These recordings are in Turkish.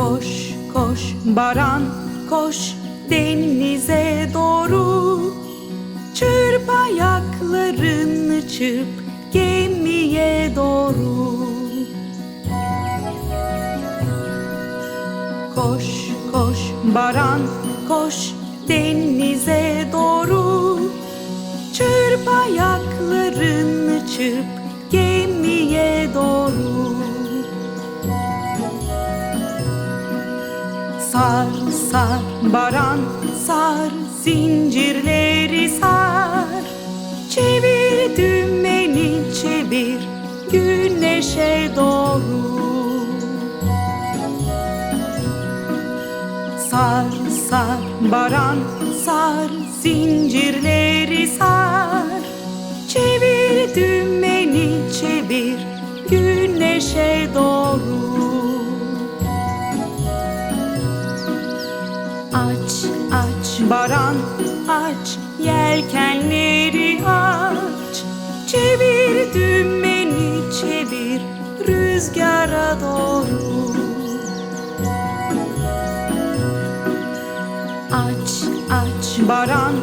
Koş koş baran koş denize doğru. Çırp ayaklarını çırp gemiye doğru. Koş koş baran koş denize doğru. Çırp ayaklarını çırp Sar sar baran sar zincirleri sar. Çevir dümeni çevir güneşe doğru. Sar sar baran sar zincirleri sar. Çevir dümeni çevir güneşe doğru Aç aç. Baran aç. Yelkenleri aç. Çevir dümeni çevir. Rüzgara doğru. Aç aç. Baran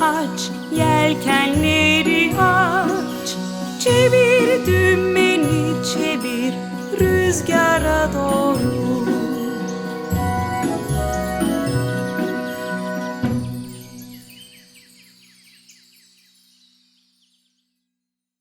aç. Yelkenleri aç. Çevir dümeni çevir. Rüzgara doğru